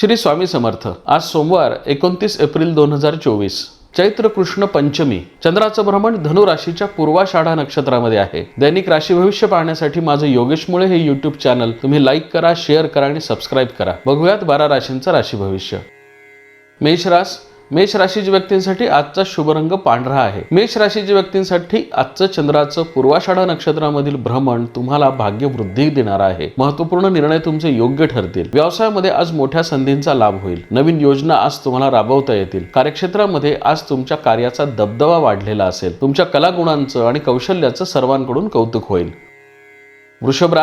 श्री स्वामी समर्थ. आज सोमवार एकोणतीस एप्रिल दोन हजार चोवीस. चैत्र कृष्ण पंचमी. चंद्राचं भ्रमण धनु राशीच्या पूर्वाषाढा नक्षत्रामध्ये आहे. दैनिक राशी भविष्य पाहण्यासाठी माझं योगेश मुळे हे युट्यूब चॅनल तुम्ही लाईक करा शेअर करा आणि सबस्क्राईब करा. बघूयात बारा राशींचं राशी भविष्य. मेष रास मेष राशीच्या व्यक्तींसाठी आजचा शुभ रंग पांढरा आहे. मेष राशीच्या व्यक्तींसाठी आजचं चंद्राचं पूर्वाषाढा नक्षत्रामधील भ्रमण तुम्हाला भाग्यवृद्धी देणार आहे. महत्त्वपूर्ण निर्णय तुमचे योग्य ठरतील. व्यवसायामध्ये आज मोठ्या संधींचा लाभ होईल. नवीन योजना आज तुम्हाला राबवता येतील. कार्यक्षेत्रामध्ये आज तुमच्या कार्याचा दबदबा वाढलेला असेल. तुमच्या कलागुणांचं आणि कौशल्याचं सर्वांकडून कौतुक होईल. वृषभ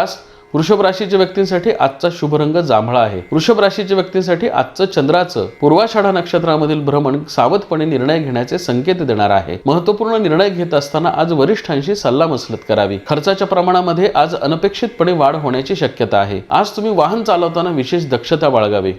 वृषभ राशीच्या व्यक्तींसाठी आजचा शुभ रंग जांभळा आहे. वृषभ राशीच्या व्यक्तींसाठी आजचं चंद्राचं पूर्वाषाढा नक्षत्रामधील भ्रमण सावधपणे निर्णय घेण्याचे संकेत देणार आहे. महत्त्वपूर्ण निर्णय घेत असताना आज वरिष्ठांशी सल्लामसलत करावी. खर्चाच्या प्रमाणामध्ये आज अनपेक्षितपणे वाढ होण्याची शक्यता आहे. आज तुम्ही वाहन चालवताना विशेष दक्षता बाळगावी.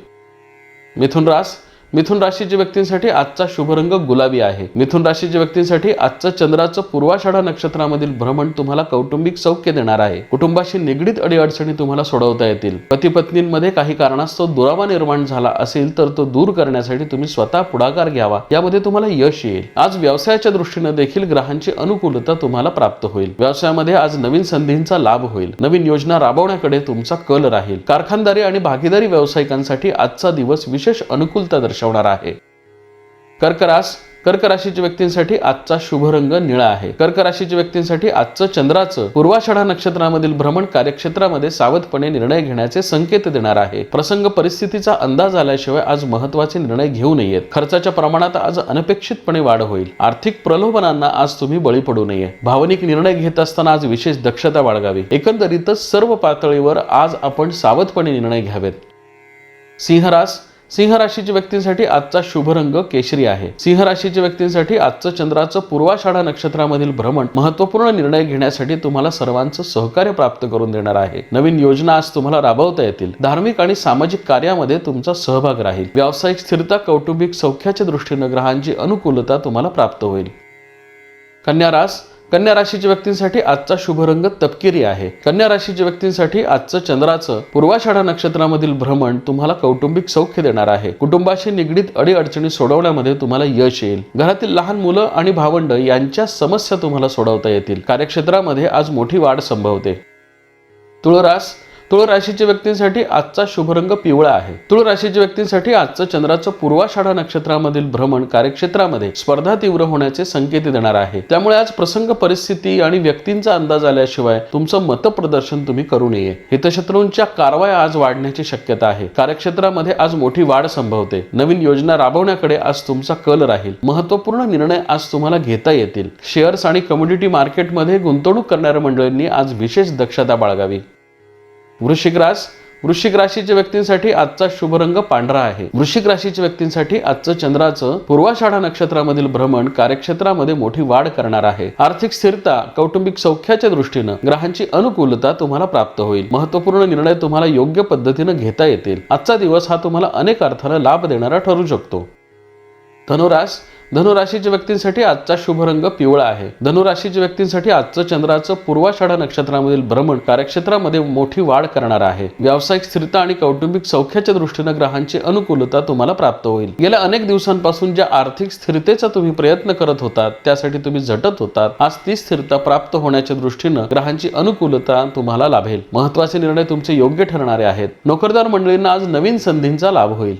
मिथुन रास मिथुन राशीच्या व्यक्तींसाठी आजचा शुभ रंग गुलाबी आहे. मिथुन राशीच्या व्यक्तींसाठी आजचं चंद्राचं पूर्वाषाढा नक्षत्रामधील भ्रमण तुम्हाला कौटुंबिक सौख्य देणार आहे. कुटुंबाशी निगडीत अडीअडचणी तुम्हाला सोडवता येतील. पती पत्नींमध्ये काही कारणास्तव दुरावा निर्माण झाला असेल तर तो दूर करण्यासाठी तुम्ही स्वतः पुढाकार घ्यावा. यामध्ये तुम्हाला यश येईल. आज व्यवसायाच्या दृष्टीने देखील ग्रहांची अनुकूलता तुम्हाला प्राप्त होईल. व्यवसायामध्ये आज नवीन संधींचा लाभ होईल. नवीन योजना राबवण्याकडे तुमचा कल राहील. कारखानदारी आणि भागीदारी व्यावसायिकांसाठी आजचा दिवस विशेष अनुकूलता दर्शवणार आहे. कर्क कर्क राशीच्या व्यक्तींसाठी आजचा शुभ रंग निळा आहे. कर्क राशीच्या व्यक्तींसाठी आजचं चंद्राचं पूर्वाषाढा नक्षत्रामधील भ्रमण कार्यक्षेत्रामध्ये सावधपणे निर्णय घेण्याचे संकेत देणार आहे. प्रसंग परिस्थितीचा अंदाज आल्याशिवाय आज महत्त्वाचे निर्णय घेऊ नयेत. खर्चाच्या प्रमाणात आज अनपेक्षितपणे वाढ होईल. आर्थिक प्रलोभनांना आज तुम्ही बळी पडू नये. भावनिक निर्णय घेत असताना आज विशेष दक्षता बाळगावी. एकंदरीतच सर्व पातळीवर आज आपण सावधपणे निर्णय घ्यावेत. सिंहरास सिंह राशीच्या व्यक्तींसाठी आजचा शुभ रंग केशरी आहे. सिंह राशीच्या व्यक्तींसाठी आजचं चंद्राचं पूर्वाषाढा नक्षत्रामधील भ्रमण महत्त्वपूर्ण निर्णय घेण्यासाठी तुम्हाला सर्वांचं सहकार्य प्राप्त करून देणार आहे. नवीन योजना आज तुम्हाला राबवता येतील. धार्मिक आणि सामाजिक कार्यामध्ये तुमचा सहभाग राहील. व्यावसायिक स्थिरता कौटुंबिक सौख्याच्या दृष्टीनं ग्रहांची अनुकूलता तुम्हाला प्राप्त होईल. कन्या रास कन्या राशीच्या व्यक्तींसाठी आजचा शुभ रंग तपकिरी आहे. कन्या राशीच्या व्यक्तींसाठी आजचं चंद्राचं पूर्वाषाढा नक्षत्रामधील भ्रमण तुम्हाला कौटुंबिक सौख्य देणार आहे. कुटुंबाशी निगडीत अडीअडचणी सोडवण्यामध्ये तुम्हाला यश येईल. घरातील लहान मुलं आणि भावंड यांच्या समस्या तुम्हाला सोडवता येतील. कार्यक्षेत्रामध्ये आज मोठी वाढ संभवते. तुळरास तुळ राशीच्या व्यक्तींसाठी आजचा शुभरंग पिवळा आहे. तुळ राशीच्या व्यक्तींसाठी आजचं चंद्राचं पूर्वाषाढा नक्षत्रामधील भ्रमण कार्यक्षेत्रामध्ये स्पर्धा तीव्र होण्याचे संकेत देणार आहे. त्यामुळे आज प्रसंग परिस्थिती आणि व्यक्तींचा अंदाज आल्याशिवाय तुमचं मतप्रदर्शन तुम्ही करू नये. हितशत्रूंच्या कारवाया आज वाढण्याची शक्यता आहे. कार्यक्षेत्रामध्ये आज मोठी वाढ संभवते. नवीन योजना राबवण्याकडे आज तुमचा कल राहील. महत्त्वपूर्ण निर्णय आज तुम्हाला घेता येतील. शेअर्स आणि कमोडिटी मार्केटमध्ये गुंतवणूक करणाऱ्या मंडळींनी आज विशेष दक्षता बाळगावी. वृश्चिक रास. वृश्चिक राशीच्या व्यक्तींसाठी आजचा शुभ रंग पांढरा आहे. वृश्चिक राशीच्या व्यक्तींसाठी आजचं चंद्राचं पूर्वाषाढा नक्षत्रामधील भ्रमण कार्यक्षेत्रामध्ये मोठी वाढ करणार आहे. आर्थिक स्थिरता कौटुंबिक सौख्याच्या दृष्टीनं ग्रहांची अनुकूलता तुम्हाला प्राप्त होईल. महत्त्वपूर्ण निर्णय तुम्हाला योग्य पद्धतीनं घेता येतील. आजचा दिवस हा तुम्हाला अनेक अर्थानं लाभ देणारा ठरू शकतो. धनुरास धनुराशीच्या व्यक्तींसाठी आजचा शुभ रंग पिवळा आहे. धनुराशीच्या व्यक्तींसाठी आजचं चंद्राचं पूर्वाषाढा नक्षत्रामधील भ्रमण कार्यक्षेत्रामध्ये मोठी वाढ करणार आहे. व्यावसायिक स्थिरता आणि कौटुंबिक सौख्याच्या दृष्टीनं ग्रहांची अनुकूलता तुम्हाला प्राप्त होईल. गेल्या अनेक दिवसांपासून ज्या आर्थिक स्थिरतेचा तुम्ही प्रयत्न करत होतात त्यासाठी तुम्ही झटत होतात आज ती स्थिरता प्राप्त होण्याच्या दृष्टीनं ग्रहांची अनुकूलता तुम्हाला लाभेल. महत्त्वाचे निर्णय तुमचे योग्य ठरणारे आहेत. नोकरदार मंडळींना आज नवीन संधींचा लाभ होईल.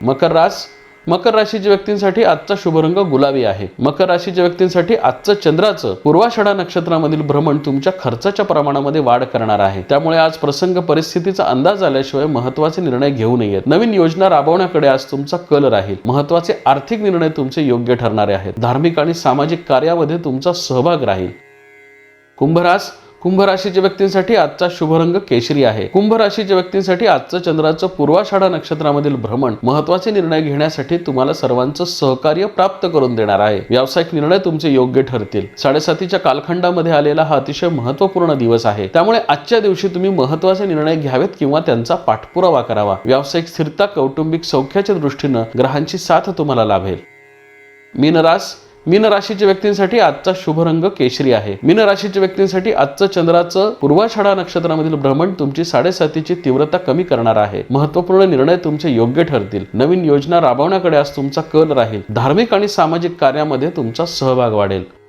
मकर रास मकर राशीच्या व्यक्तींसाठी आजचा शुभ रंग गुलाबी आहे. मकर राशीच्या व्यक्तींसाठी आजचं चंद्राचं पूर्वाषाढा नक्षत्रामधील भ्रमण तुमच्या खर्चाच्या प्रमाणामध्ये वाढ करणार आहे. त्यामुळे आज प्रसंग परिस्थितीचा अंदाज आल्याशिवाय महत्त्वाचे निर्णय घेऊ नयेत. नवीन योजना राबवण्याकडे आज तुमचा कल राहील. महत्त्वाचे आर्थिक निर्णय तुमचे योग्य ठरणारे आहेत. धार्मिक आणि सामाजिक कार्यामध्ये तुमचा सहभाग राहील. कुंभरास कुंभ राशीच्या व्यक्तींसाठी आजचा शुभ रंग केशरी आहे. कुंभ राशीच्या व्यक्तींसाठी आजचं चंद्राचं पूर्वाषाढा नक्षत्रामधील भ्रमण महत्त्वाचे निर्णय घेण्यासाठी तुम्हाला सर्वांचं सहकार्य प्राप्त करून देणार आहे. व्यावसायिक निर्णय तुमचे योग्य ठरतील. साडेसातीच्या कालखंडामध्ये आलेला हा अतिशय महत्त्वपूर्ण दिवस आहे. त्यामुळे आजच्या दिवशी तुम्ही महत्त्वाचे निर्णय घ्यावेत किंवा त्यांचा पाठपुरावा करावा. व्यावसायिक स्थिरता कौटुंबिक सौख्याच्या दृष्टीनं ग्रहांची साथ तुम्हाला लाभेल. मीनरास मीन राशीच्या व्यक्तींसाठी आजचा शुभ रंग केशरी आहे. मीन राशीच्या व्यक्तींसाठी आजचं चंद्राचं पूर्वाषाढा नक्षत्रामधील भ्रमण तुमची साडेसातीची तीव्रता कमी करणार आहे. महत्त्वपूर्ण निर्णय तुमचे योग्य ठरतील. नवीन योजना राबवण्याकडे आज तुमचा कल राहील. धार्मिक आणि सामाजिक कार्यामध्ये तुमचा सहभाग वाढेल.